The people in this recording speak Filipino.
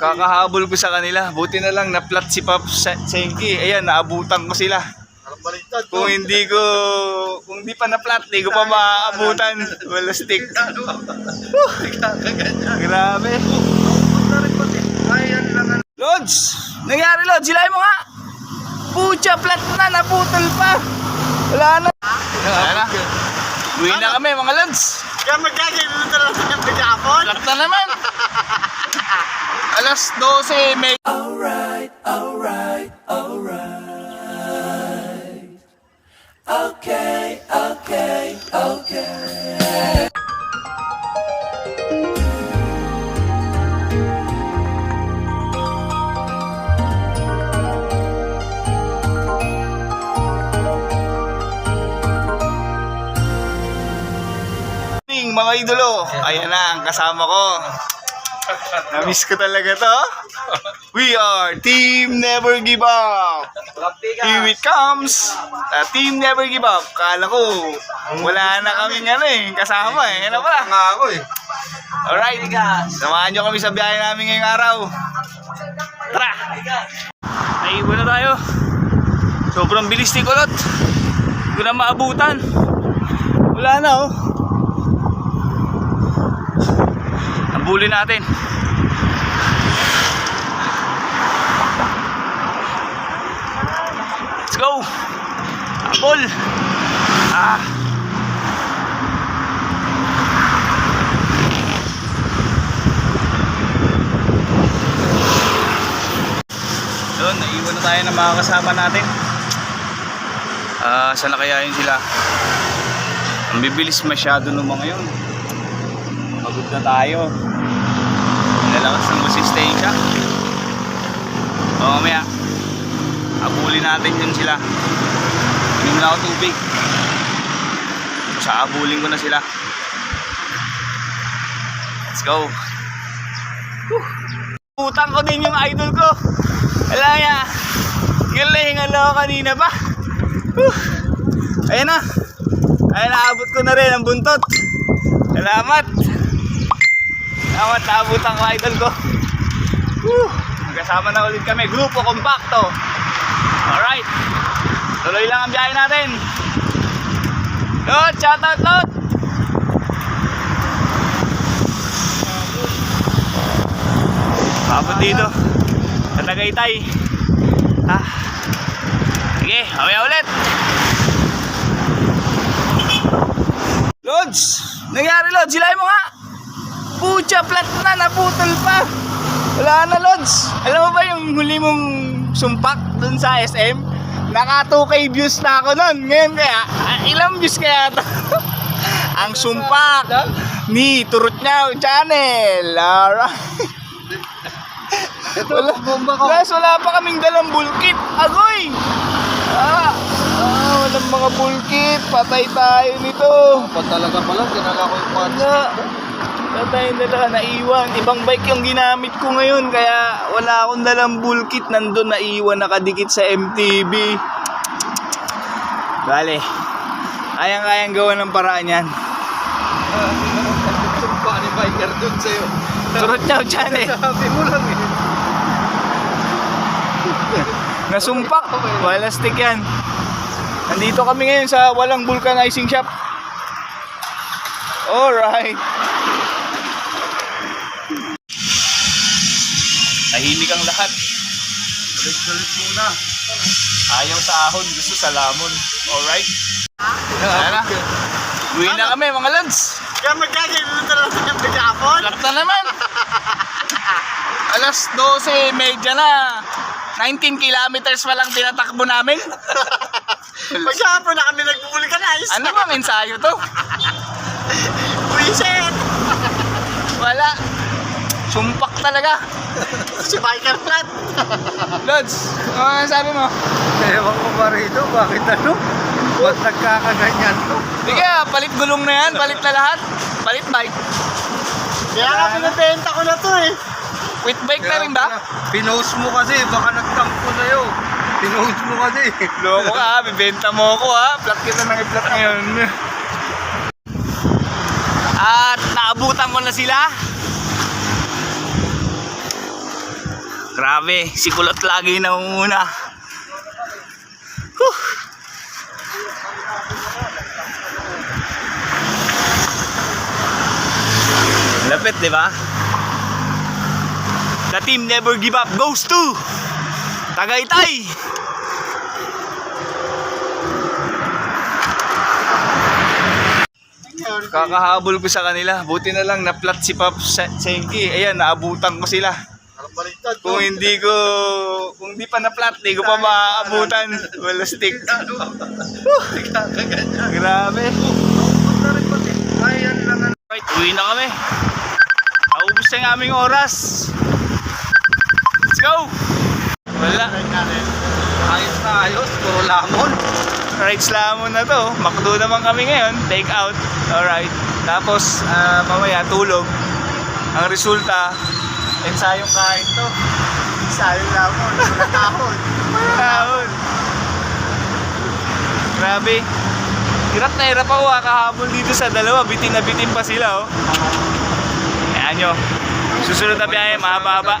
Kakahabol ko sa kanila. Buti na lang na-flat si Pop Senki. Ayan, naabutan ko sila. Kung hindi ko, kung hindi pa na-flat, hindi ko pa maaabutan. Wala stick. Grabe. Lods! Nangyari, Lods? Silahin mo nga! Pucha, flat na, naputol pa! Wala na. Wala na. Uwi na kami, mga Lods. Kaya magkakaroon na lang tayo maghapon. Flat na naman. Alas 12, may... Morning, mga idolo. Ayan na, ang kasama ko. Namiss ko talaga to. We are Team Never Give Up. Here it comes. Uh, team Never Give Up. Kala ko, wala na kaming ano eh, kasama eh. Ano pala? Nga ako eh. Alright. Samahan nyo kami sa biyahe namin ngayong araw. Tara! Naiwan na tayo. Sobrang bilis ni Kulot. Hindi ko na maabutan. Wala na oh. Nabuli natin. Let's go! Apple! Ah! Doon, naiwan na tayo ng mga kasama natin. Ah, saan na kaya yun sila? Ang bibilis masyado ng mga yun. Pagod na tayo. Nalakas ng resistensya. O mamaya, abulin natin yun sila. Hindi na ako tubig. Sa abulin ko na sila. Let's go. Utang ko din yung idol ko. Wala ya. Galing ano kanina pa. Whew. Ayan na. Ayan, naabot ko na rin ang buntot. Salamat. Salamat, naabot ang idol ko. Whew. Magkasama na ulit kami. Grupo Compacto. Alright. Tuloy lang ang biyahe natin. Lot, shout out, Lot. Kapag dito. Sa Tagaytay. Ah. Sige, mamaya ulit. Lods! Nangyari, Lods? Silahin mo nga! Pucha, flat na, naputol pa! Wala na, Lods! Alam mo ba yung huli mong sumpak dun sa SM? Naka 2k views na ako nun. Ngayon kaya, ah, ilang views kaya to? Ang sumpak ni Turut Nyaw Channel. Alright. Wala, guys, wala pa kaming dalang bulkit. Agoy! Ah, ah, walang mga bulkit. Patay tayo nito. Pa talaga pala, ginala ko yung parts. Na lang, naiwan. Ibang bike yung ginamit ko ngayon, kaya wala akong dalang bulkit. Nandun naiwan, nakadikit sa MTB. Bale, kayang-kayang gawa ng paraan yan. Sumpa ni biker dun sa'yo. Turot niya, Chane. Sabi mo lang eh. Nasumpak. Wala stick yan. Nandito kami ngayon sa walang vulcanizing shop. Alright. Tahimik ang lahat. Sulit-sulit muna. Ayaw sa ahon, gusto sa lamon. Alright? Ayan na. Uwi na kami mga lads. Kaya magkakaroon na lang tayo maghapon. Flat na naman. Alas 12, medya na. 19 kilometers pa lang tinatakbo namin. Maghapon na kami nag-vulcanize. Ano ba mensayo to? Reset! Wala. Sumpak talaga. Si biker flat. Lods, ano sabi mo? Ewan ko ba rito, bakit ano? Ba't nagkakaganyan to? Sige, palit gulong na yan, palit na lahat. Palit bike. Kaya nga pinabenta ko na to eh. With bike na rin ba? Pinost mo kasi, baka nagtampo sa'yo. Pinost mo kasi. Loko ka, ha? bibenta mo ako ha. Flat kita ng i-flat ngayon. At naabutan ko na sila. Grabe, si Kulot lagi na umuna. Whew. Lapit, di ba? The team never give up goes to Tagaytay. Kakahabol ko sa kanila. Buti na lang na-flat si Pop Senki. Ayan, naabutan ko sila. Kung hindi ko, kung di pa na-flat, di ko pa maaabutan. Wala stick. Grabe. Lang ang Right, uwi na kami. Naubos na yung aming oras. Let's go! Wala. Ayos na ayos. Puro lamon. Rides lamon na to. Makdo naman kami ngayon. Take out. Alright. Tapos, ah, mamaya tulog. Ang resulta, ensayong kain to. Sayang lamon. Wala kahon. Kahon. Grabe. Hirap na hirap ako ah, kahabol dito sa dalawa. Bitin na bitin pa sila oh. Ayan nyo. Susunod na biyahe, mahaba-haba.